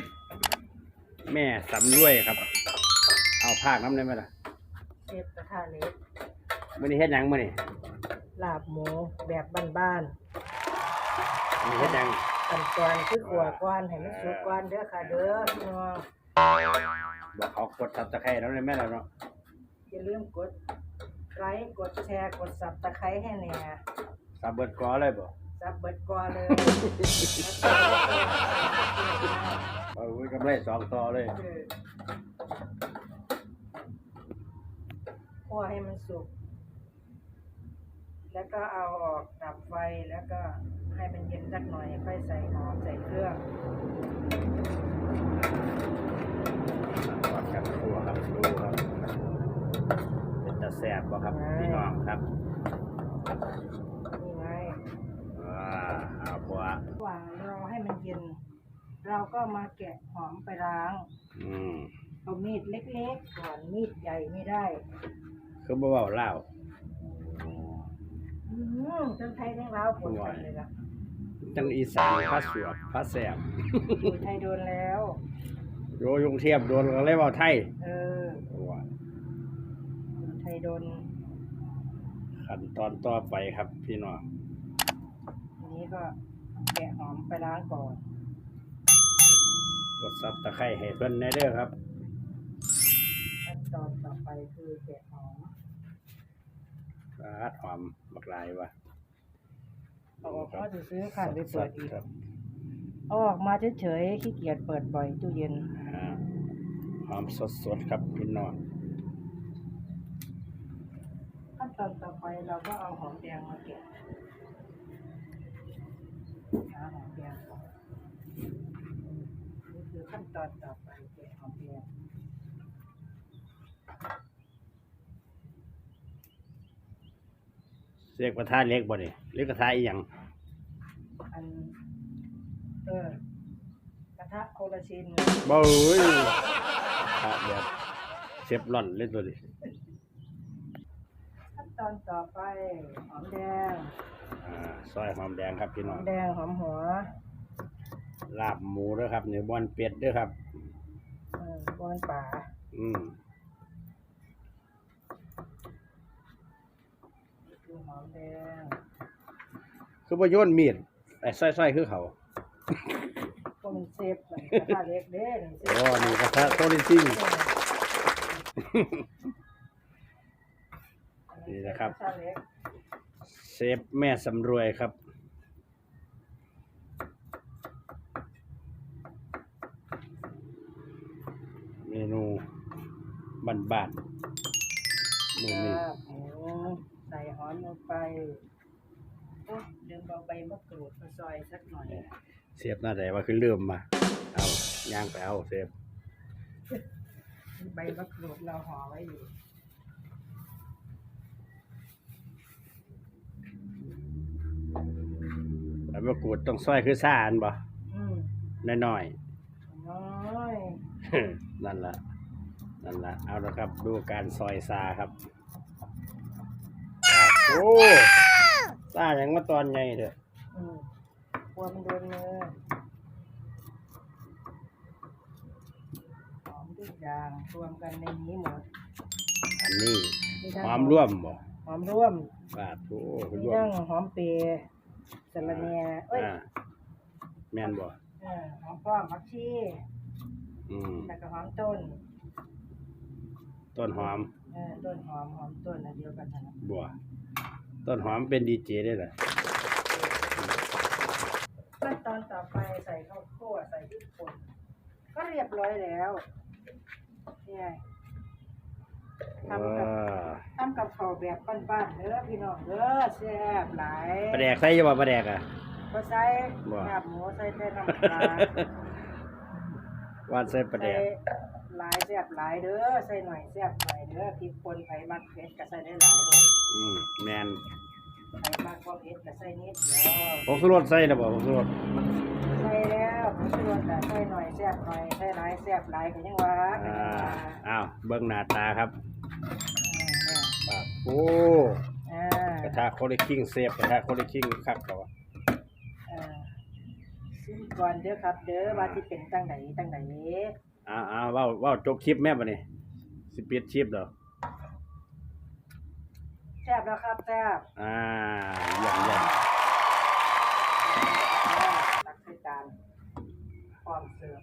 ฟ แม่สำรวยครับ เอาภาคน้ำได้ไหมล่ะเชฟกระทะเหล็กมื่อนี้เฮ็ดหยังมื่อนี้ลาบหมูแบบบ้านมื่อนี้เฮ็ดหยังๆขั้นตอนคือขัวก้อนให้มันสุกก้อนเด้อค่ะเด้อพี่น้องบอกเขากดซับตะไคร้แล้วได้ไหมล่ะเนาะอย่าลืมกดไลค์กดแชร์กดสับตะไคร้ให้แหน่ซับเบิดกอเลยบ่ สับเบิดก่อนเลยเอาไว้กำไรสองต่อเลยเออคั่วให้มันสุก แล้วก็เอาออกดับไฟแล้วก็ให้มันเย็นสักหน่อยค่อยใส่หอมใส่เครื่องวัดกันตัวครับดูครับ เป็นตะแสบบ่ครับพี่น้องครับ นี่ไง อ่า เอาบัวระหว่างรอให้มันเย็น เราก็มาแกะหอมไปล้างอืมเอามีดเล็กๆก่อนมีดใหญ่ไม่ได้ คือบ่เว้าเล่าวอืมทั้งไทยทั้งลาวปนกันเลยล่ะจังอีสานพระสวบพระแสบอยู่ไทยโดนแล้ว โยยุงเทียบโดนก็เลยเว้าไทยเออว่าอยู่ไทยโดน ขั้นตอนต่อไปครับพี่น้องทีนี้ก็ แกะหอมไปล้างก่อน กดซับตะไคร้ให้เพิ่นแน่เด้อครับ ขั้นตอนต่อไปคือแกะหอมราดหอมบักหลายวะเอาออกมาจะซื้อขันไปเปิดอีกครับเอาออกมาเฉยๆขี้เกียจเปิดบ่อยตู้เย็นอ่าหอมสดๆครับพี่น้องขั้นตอนต่อไปเราก็เอาหอมแดงมาแกะหาหอมแดงก่อ นนี่คือขั้นตอนต่อไปแกะหอมแดงเสียกกระทะเล็กบ่นี่หรือกระทะอีหยังอันเออกระทะโคลาชินบ่เอ้ยกระทะแบบเชฟร่อนเล่นตัวดิขั้นตอนต่อไปหอมแดงอ่า ซอยหอมแดงครับพี่หน้อองมแดงหอมหัวลาบหมูเด้อครับเนื้อบอนเป็ดเด้อครับเออก้อนป่าอืมคือหอมแดงคือบ่โยนมีดไอ้ซอยๆคือเขาก็มันเซฟมันกระทะเล็กเด้นี่เซฟโอ้นี่กระทะโตลิซิ่งนี่นะครับกทเล็กเซ ฟแม่สำรวยครับ เมนูบ้านๆมื้อนี้ลาบหมูใส่หอมลงไปโอ๊ยลืมเอาใบมะกรูดมาซอยสักหน่อย เสียบหน้าใดว่าคือลืมมา เอาย่างไปเอาเสียบ ใบมะกรูดเราห่อไว้อยู่ แล้ว มะกรูดต้องซอยคือซ่าอันบ่อืมน้อยน้อยๆ นั่นล่ะนั่นล่ะเอาละครับ ดูการซอยซาครับอะโอ้ซาอย่างมาตอนไงเด้ออืมกลัวมันโดนมือหอมทุกอย่างรวมกันในนี้หมดอันนี้มีทั้งหอมร่วมบ่หอมร่วมบาดโอ้มีร่วมทั้งหอมเปรย์ สะระแหน่เอ้ยอ่าแม่นบ่เออหอมป้อมผักชีอืมแล้วก็หอมต้นต้นหอมเออต้นหอมหอมต้นอันเดียวกันนะบัวต้นหอมเป็นดีเจได้เหรอขั้นตอนต่อไปใส่ข้าวคั่วใส่พริกป่นก็เรียบร้อยแล้วเนี่ย ทำกับว้าทำกับข้าวแบบบ้านๆเด้อพี่น้องเด้อแซ่บหลายปลาแดกใส่อยู่บ่ปลาแดกอะก็ใส่บ่ลาบหมูใส่แต่น้ำปลาว่านใส่ปลาแดใส่กหลายแซ่บหลายเด้อใส่หน่อยแซ่บหน่อยเด้อพริกป่นไผมักเผ็ดก็ใส่ได้หลายเลยอืมแม่น ไผมักบ่เผ็ดก็ใส่นิดเดียวผงชูรสใส่แล้วบ่ผงชูรสใส่แล้วผงชูรสก็ใส่หน่อยแซ่บหน่อยใส่หลายแซ่บหลายก็ยังว่าอ่าอ้าวเบิ่งหน้าตาครับอืมปากโอ้เนี่ยอ่า กระทะโคลิคิงเซฟกระทะโคลิคิงคักเขาว่าอ่าซิมก่อนเด้อครับ เด้อว่าที่เป็นจังไหนจังไหนอ่าอ่าเว้าเว้าจบคลิปแม่บัดนี้สิปิดคลิปเด้อแซ่บแล้วครับแซบอ่าอย่างอย่างตักใส่จานพร้อมเสิร์ฟ